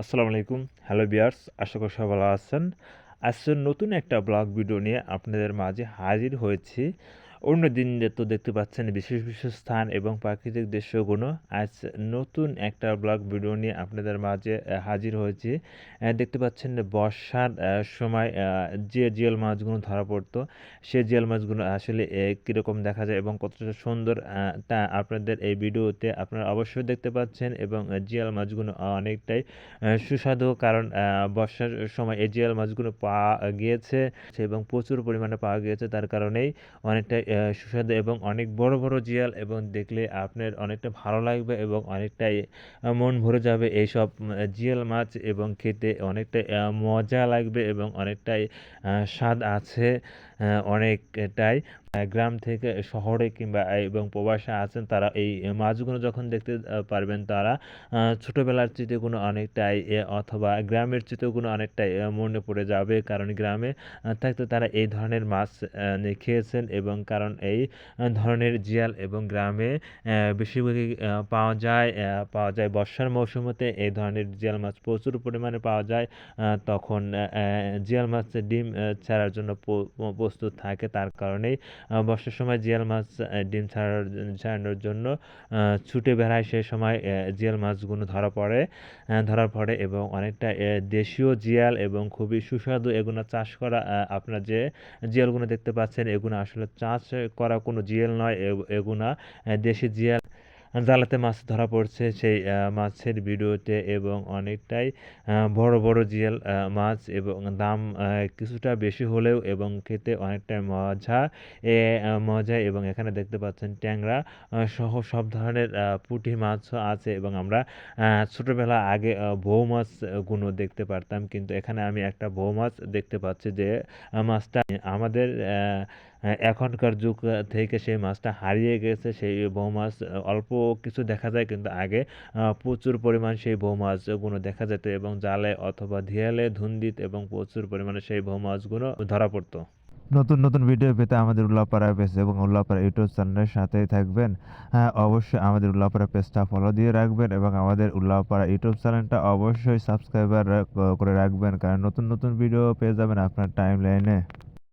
আসসালামু আলাইকুম। হ্যালো বিয়ার্স আশা করি সবাই ভালো আছেন। আজকে নতুন একটা ব্লগ ভিডিও নিয়ে আপনাদের মাঝে হাজির হয়েছি। অন্য দিন তো দেখতে পাচ্ছেন বিশেষ বিশেষ স্থান এবং প্রাকৃতিক দৃশ্যগুলো। আজ নতুন একটা ব্লগ ভিডিও নিয়ে আপনাদের মাঝে হাজির হয়েছি। দেখতে পাচ্ছেন বর্ষার সময় যে জিয়াল মাছগুলো ধরা পড়তো সে জিয়াল মাছগুলো আসলে কীরকম দেখা যায় এবং কতটা সুন্দর তা আপনাদের এই ভিডিওতে আপনারা অবশ্যই দেখতে পাচ্ছেন এবং জিয়াল মাছগুলো অনেকটাই সুস্বাদু কারণ বর্ষার সময় এই জিয়াল মাছগুলো পাওয়া গিয়েছে এবং প্রচুর পরিমাণে পাওয়া গিয়েছে। তার কারণেই অনেকটা আহ, সুস্বাদু এবং অনেক বড় বড় জিয়াল এবং দেখলে আপনার অনেকটা ভালো লাগবে এবং অনেকটাই মন ভরে যাবে এইসব জিয়াল মাছ এবং খেতে অনেকটাই মজা লাগবে এবং অনেকটাই স্বাদ আছে অনেকটাই। গ্রাম থেকে শহরে কিংবা এবং প্রবাসে আছেন তারা এই মাছগুলো যখন দেখতে পারবেন তারা ছোটোবেলার চিত্রগুলো অনেকটাই অথবা গ্রামের চিত্রগুলো অনেকটাই মনে পড়ে যাবে। কারণ গ্রামে থাকতে তারা এই ধরনের মাছ খেয়েছেন এবং কারণ এই ধরনের জিয়াল এবং গ্রামে বেশিরভাগই পাওয়া যায় পাওয়া যায় বর্ষার মৌসুমেতে এই ধরনের জিয়াল মাছ প্রচুর পরিমাণে পাওয়া যায় তখন জিয়াল মাছের ডিম ছাড়ার জন্য প্রস্তুত থাকে। তার কারণেই বর্ষার সময় জিয়াল মাছ ডিম ছাড়ার, ছাড়ানোর জন্য ছুটে বেড়ায় সেই সময় জিয়াল মাছগুলো ধরা পড়ে ধরা পড়ে এবং অনেকটা দেশীয় জিয়াল এবং খুবই সুস্বাদু এগুলো চাষ করা আপনার যে জিয়ালগুলো দেখতে পাচ্ছেন এগুলো আসলে চাষ করা কোনো জিয়াল নয় এগুলা দেশি জিয়াল জালাতে মাছ ধরা পড়ছে, সেই মাছের ভিডিওতে এবং অনেকটাই বড় বড় জিয়াল মাছ এবং দাম কিছুটা বেশি হলেও এবং খেতে অনেকটাই মজা, এ, মজা এবং এখানে দেখতে পাচ্ছেন ট্যাংরা সহ সব ধরনের পুঁটি মাছও আছে এবং আমরা ছোটবেলা আগে বউ মাছগুলো দেখতে পারতাম। কিন্তু এখানে আমি একটা বউ মাছ দেখতে পাচ্ছি যে মাছটা আমাদের এখনকার যুগ থেকে সেই মাছটা হারিয়ে গেছে, সেই বউ মাছ অল্প কিছু দেখা যায় কিন্তু আগে প্রচুর পরিমাণ সেই বউ মাছগুলো দেখা যেত এবং জালে অথবা ধিয়ালে ধুন্দিত এবং প্রচুর পরিমাণে সেই বউ মাছগুলো ধরা পড়তো। নতুন নতুন ভিডিও পেতে আমাদের উল্লাপাড়া পেজ এবং উল্লাপাড়া ইউটিউব চ্যানেলের সাথেই থাকবেন। হ্যাঁ অবশ্যই আমাদের উল্লাপাড়া পেজটা ফলো দিয়ে রাখবেন এবং আমাদের উল্লাপাড়া ইউটিউব চ্যানেলটা অবশ্যই সাবস্ক্রাইবার করে রাখবেন। কারণ নতুন নতুন ভিডিও পেয়ে যাবেন আপনার টাইম লাইনে